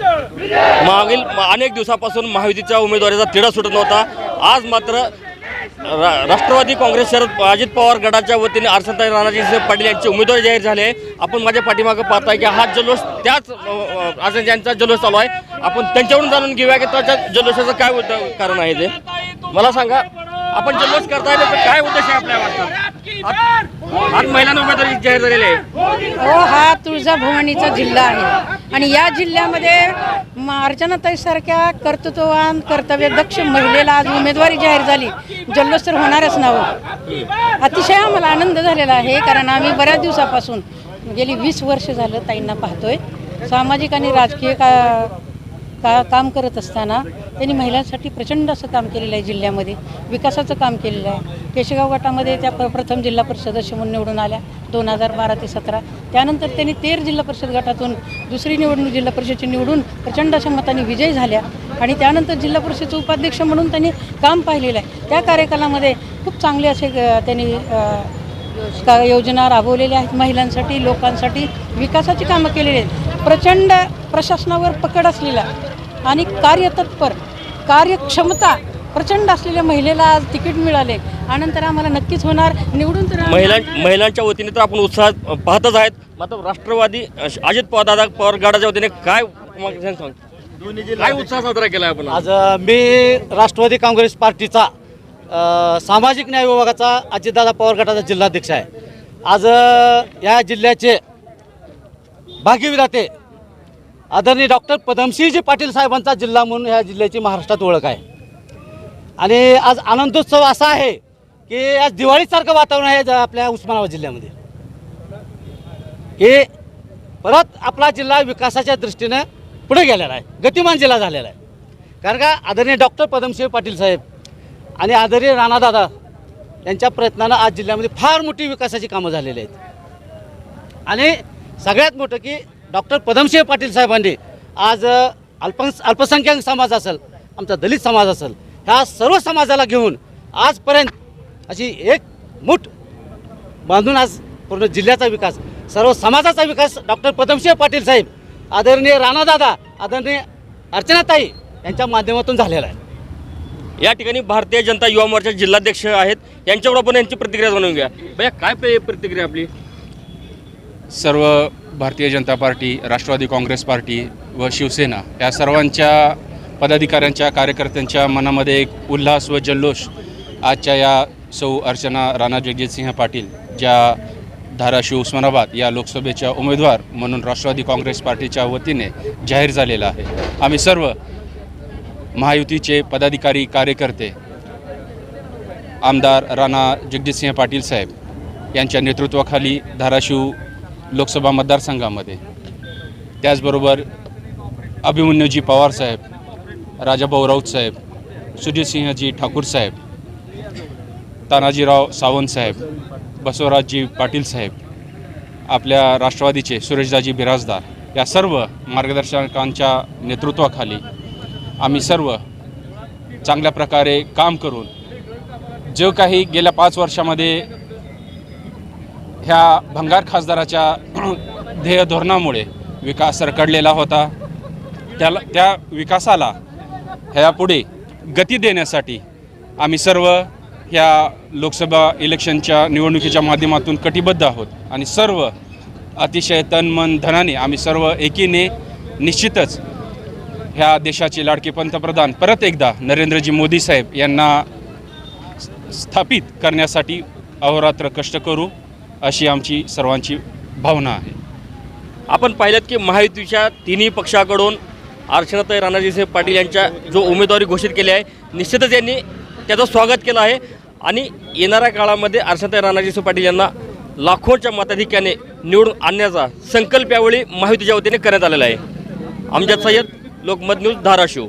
मागील अनेक दिवसापासून महायुतीच्या उमेदवारीचा तिढा सुटत नव्हता. आज मात्र रा- राष्ट्रवादी काँग्रेस शरद अजित पवार गटाच्या वतीने अर्चनाताई राणाजी पाटील यांची उमेदवारी जाहीर झाली. आहे आपण माझ्या पाठीमागं पाहताय की हा जल्लोष त्याच अर्चना यांचा जल्लोष चालू आहे. आपण त्यांच्याकडून जाणून घेऊया की त्याच्या जल्लोषाचं काय कारण आहे ते. मला सांगा आपण जल्लोष करताय काय उद्देश आहे आपल्या वाटतं आज महिलांना उमेदवारी जाहीर झालेली आहे. हो हा तुळजाभवानीचा जिल्हा आहे. आणि या जिल्ह्यामध्ये अर्चनाताईसारख्या कर्तृत्ववान कर्तव्यदक्ष महिलेला आज उमेदवारी जाहीर झाली. जल्लोष तर होणारच नावं हो. अतिशय आम्हाला आनंद झालेला आहे कारण आम्ही बऱ्याच दिवसापासून गेली वीस वर्ष झालं ताईंना पाहतोय. सामाजिक आणि राजकीय का का काम करत असताना त्यांनी महिलांसाठी प्रचंड असं काम केलेलं आहे जिल्ह्यामध्ये. विकासाचं काम केलेलं आहे. केशगाव गटामध्ये त्या प्र प्रथम जिल्हा परिषद सदस्य म्हणून निवडून आल्या दोन हजार बारा ते सतरा. त्यानंतर त्यांनी तेर जिल्हा परिषद गटातून दुसरी निवडणूक जिल्हा परिषदची निवडून प्रचंड अशा मताने विजय झाल्या आणि त्यानंतर जिल्हा परिषदचे उपाध्यक्ष म्हणून त्यांनी काम पाहिलेलं आहे. त्या कार्यकालामध्ये खूप चांगले असे त्यांनी का योजना राबवलेल्या आहेत महिलांसाठी लोकांसाठी विकासाची कामं केलेली आहेत. प्रचंड प्रशासनावर पकड असलेला आणि कार्यतत्पर कार्यक्षमता प्रचंड असलेल्या महिलेला आज तिकीट मिळाले आनंतर आम्हाला नक्कीच होणार निवडून तर महिलां महिलांच्या वतीने तर आपण उत्साहात पाहतच आहेत मात्र राष्ट्रवादी अजित पवार दादा पवार गटाच्या वतीने काय. काय उत्साह साजरा केला आपण आज? मी राष्ट्रवादी काँग्रेस पार्टीचा सामाजिक न्याय विभागाचा अजितदादा पवार गटाचा जिल्हाध्यक्ष आहे आज या जिल्ह्याचे भाग्यविधाते आदरणीय डॉक्टर पदमसिंहजी पाटील साहेबांचा जिल्हा म्हणून ह्या जिल्ह्याची महाराष्ट्रात ओळख आहे. आणि आज आनंदोत्सव असा आहे की आज दिवाळीसारखं वातावरण आहे ज- आपल्या उस्मानाबाद जिल्ह्यामध्ये. हे परत आपला जिल्हा विकासाच्या दृष्टीनं पुढे गेलेला आहे. गतिमान जिल्हा झालेला आहे. कारण का आदरणीय डॉक्टर पदमसिंह पाटील साहेब आणि आदरणीय राणादादा यांच्या प्रयत्नानं आज जिल्ह्यामध्ये फार मोठी विकासाची कामं झालेली आहेत. आणि सगळ्यात मोठं की डॉक्टर पदमसिंह पाटील साहेबांनी आज अल्प अल्पसंख्याक समाज असेल आमचा दलित समाज असेल ह्या सर्व समाजाला घेऊन आजपर्यंत अशी एक मूठ बांधून आज पूर्ण जिल्ह्याचा विकास सर्व समाजाचा विकास डॉक्टर पदमसिंह पाटील साहेब आदरणीय राणादादा आदरणीय अर्चनाताई यांच्या माध्यमातून झालेला आहे. या ठिकाणी भारतीय जनता युवा मोर्चा जिल्हाध्यक्ष आहेत. यांच्याकडे आपण यांची प्रतिक्रिया जाणून घ्या भैया काय प्रतिक्रिया आपली? सर्व Bharatiya Janata party Rashtravadi Congress party व शिवसेना या सर्वांच्या पदाधिकाऱ्यांच्या कार्यकर्त्यांच्या मनामध्ये एक उल्हास व जल्लोष आजच्या या सौ अर्चना राणा जगजितसिंह पाटील ज्या धाराशिव उस्मानाबाद या लोकसभेच्या उमेदवार म्हणून राष्ट्रवादी काँग्रेस पार्टीच्या वतीने जाहीर झालेला आहे. आम्ही सर्व महायुतीचे पदाधिकारी कार्यकर्ते आमदार राणा जगजितसिंह पाटील साहेब यांच्या नेतृत्वाखाली धाराशिव लोकसभा मतदारसंघामध्ये. त्याचबरोबर अभिमन्यूजी पवार साहेब राजाभाऊ राऊत साहेब सुजितसिंहजी ठाकूर साहेब तानाजीराव सावंत साहेब बसवराजजी पाटील साहेब आपल्या राष्ट्रवादीचे सुरेशदाजी बिराजदार या सर्व मार्गदर्शकांच्या नेतृत्वाखाली आम्ही सर्व चांगल्या प्रकारे काम करून जो काही गेल्या पाच वर्षामध्ये ह्या भंगार खासदाराच्या ध्येय धोरणामुळे विकास सरकडलेला होता. त्याला त्या विकासाला ह्यापुढे गती देण्यासाठी आम्ही सर्व ह्या लोकसभा इलेक्शनच्या निवडणुकीच्या माध्यमातून कटिबद्ध आहोत आणि सर्व अतिशय तन मन धनाने आम्ही सर्व एकीने निश्चितच ह्या देशाचे लाडके पंतप्रधान परत एकदा नरेंद्रजी मोदी साहेब यांना स्थापित करण्यासाठी अहोरात्र कष्ट करू. अशी आमची सर्वांची भावना आहे. आपण पाहिलं की महायुतीच्या तिन्ही पक्षाकडून अर्चनाताई राणाजीसाहेब पाटील यांच्या जो उमेदवारी घोषित केली आहे निश्चितच यांनी त्याचं स्वागत केलं आहे. आणि येणाऱ्या काळामध्ये अर्चनाताई राणाजीसाहेब पाटील यांना लाखोच्या मताधिक्याने निवडून आणण्याचा संकल्प यावेळी महायुतीच्या वतीने करण्यात आलेला आहे. आमच्या सय्यद लोकमत न्यूज धाराशिव.